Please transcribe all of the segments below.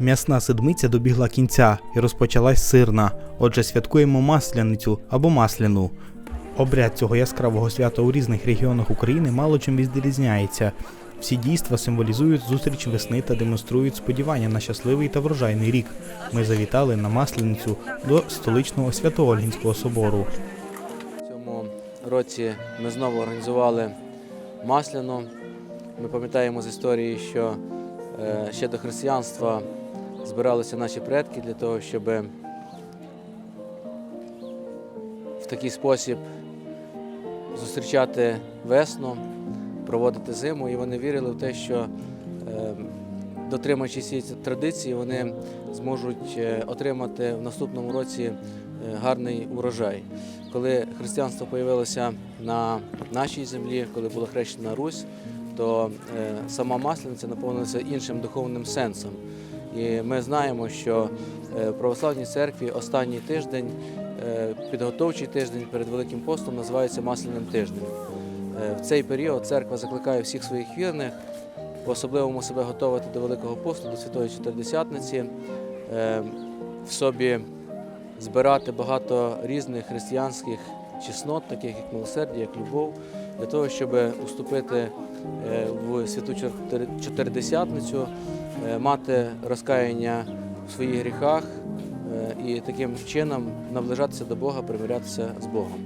М'ясна седмиця добігла кінця і розпочалась сирна. Отже, святкуємо масляницю або масляну. Обряд цього яскравого свята у різних регіонах України мало чим відрізняється. Всі дійства символізують зустріч весни та демонструють сподівання на щасливий та врожайний рік. Ми завітали на масленицю до столичного Свято-Ольгінського собору. В цьому році ми знову організували масляну. Ми пам'ятаємо з історії, що е, ще до християнства збиралися наші предки для того, щоб в такий спосіб зустрічати весну, проводити зиму. І вони вірили в те, що е, дотримуючись цієї традиції, вони зможуть е, отримати в наступному році е, гарний урожай. Коли християнство з'явилося на нашій землі, коли була хрещена Русь, то сама маслениця наповнилася іншим духовним сенсом. І ми знаємо, що е, в православній церкві останній тиждень, е, підготовчий тиждень перед Великим постом, називається Масляним тижнем. Е, В цей період церква закликає всіх своїх вірних по-особливому себе готувати до Великого посту, до Святої Чотиридесятниці, в собі збирати багато різних християнських чеснот, таких як милосердя, як любов, для того, щоб уступити е, в святу Чотири- Чотиридесятницю, е, мати розкаяння в своїх гріхах е, і таким чином наближатися до Бога, примирятися з Богом.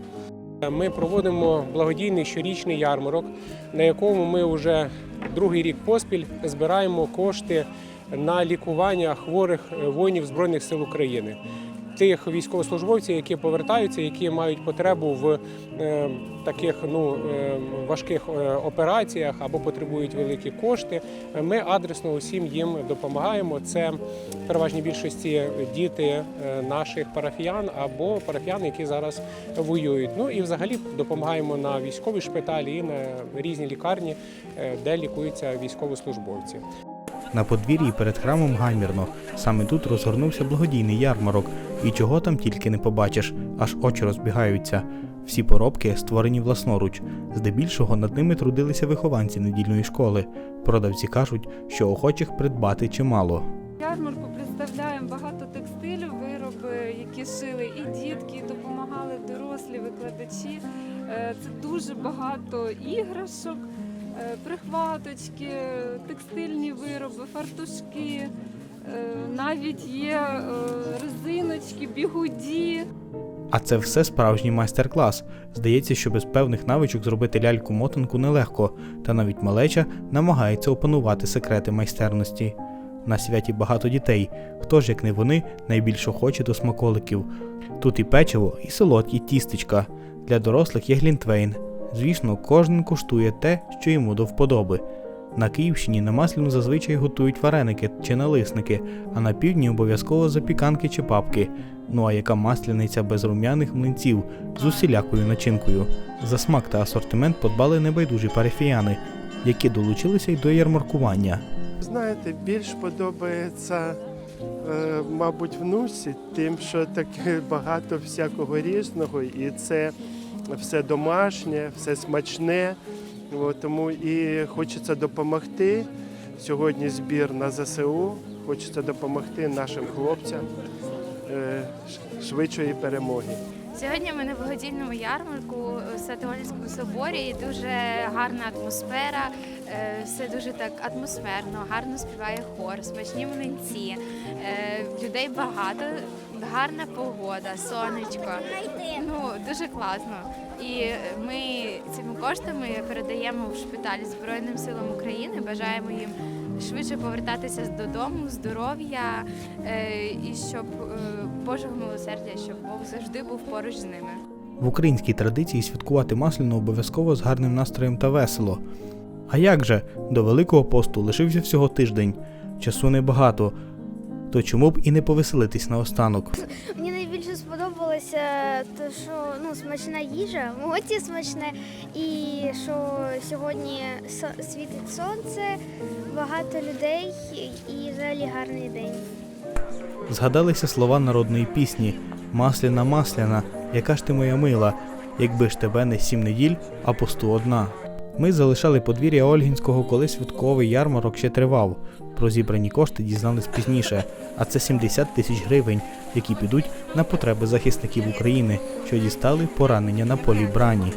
Ми проводимо благодійний щорічний ярмарок, на якому ми вже другий рік поспіль збираємо кошти на лікування хворих е, воїнів Збройних сил України. Тих військовослужбовців, які повертаються, які мають потребу в е, таких ну, е, важких е, операціях або потребують великі кошти. Ми адресно усім їм допомагаємо. Це в переважній більшості діти наших парафіян або парафіян, які зараз воюють. Ну і взагалі допомагаємо на військові шпиталі і на різні лікарні, де лікуються військовослужбовці. На подвір'ї перед храмом гамірно. Саме тут розгорнувся благодійний ярмарок, і чого там тільки не побачиш, аж очі розбігаються. Всі поробки створені власноруч. Здебільшого над ними трудилися вихованці недільної школи. Продавці кажуть, що охочих придбати чимало. Ярмарку представляємо багато текстилю, вироби, які шили і дітки, і допомагали дорослі викладачі. Е, Це дуже багато іграшок, е, прихваточки, текстильні вироби, фартушки. Е, Навіть є е, резиночки, бігуді. А це все справжній майстер-клас. Здається, що без певних навичок зробити ляльку-мотанку нелегко, та навіть малеча намагається опанувати секрети майстерності. На святі багато дітей. Хто ж, як не вони, найбільше хоче до смаколиків. Тут і печиво, і солодкі тістечка. Для дорослих є глінтвейн. Звісно, кожен куштує те, що йому до вподоби. На Київщині на масляну зазвичай готують вареники чи налисники, а на півдні обов'язково запіканки чи папки. Ну а яка масляниця без рум'яних млинців з усілякою начинкою? За смак та асортимент подбали небайдужі парафіяни, які долучилися й до ярмаркування. Знаєте, більш подобається, е, мабуть, внуці, тим, що таке багато всякого різного, і це все домашнє, все смачне. Тому і хочеться допомогти. Сьогодні збір на ЗСУ. Хочеться допомогти нашим хлопцям е, швидшої перемоги. Сьогодні ми на благодійному ярмарку у Свято-Ольському соборі і дуже гарна атмосфера. е, Все дуже так атмосферно, гарно співає хор, смачні млинці. е, Людей багато, гарна погода, сонечко. Ну дуже класно. І ми цими коштами передаємо в шпиталь Збройним силам України. Бажаємо їм швидше повертатися додому, здоров'я е, і щоб е, Божого милосердя, щоб Бог завжди був поруч з ними. В українській традиції святкувати масляну обов'язково з гарним настроєм та весело. А як же, до Великого посту лишився всього тиждень, часу небагато, то чому б і не повеселитись наостанок? Мені сподобалося те, що ну, смачна їжа, моті смачне, і що сьогодні світить сонце, багато людей і взагалі гарний день. Згадалися слова народної пісні Масляна, масляна, яка ж ти моя мила, якби ж тебе не сім неділь, а посту одна. Ми залишали подвір'я Ольгінського, коли святковий ярмарок ще тривав. Про зібрані кошти дізнались пізніше, а це 70 тисяч гривень, які підуть на потреби захисників України, що дістали поранення на полі брані.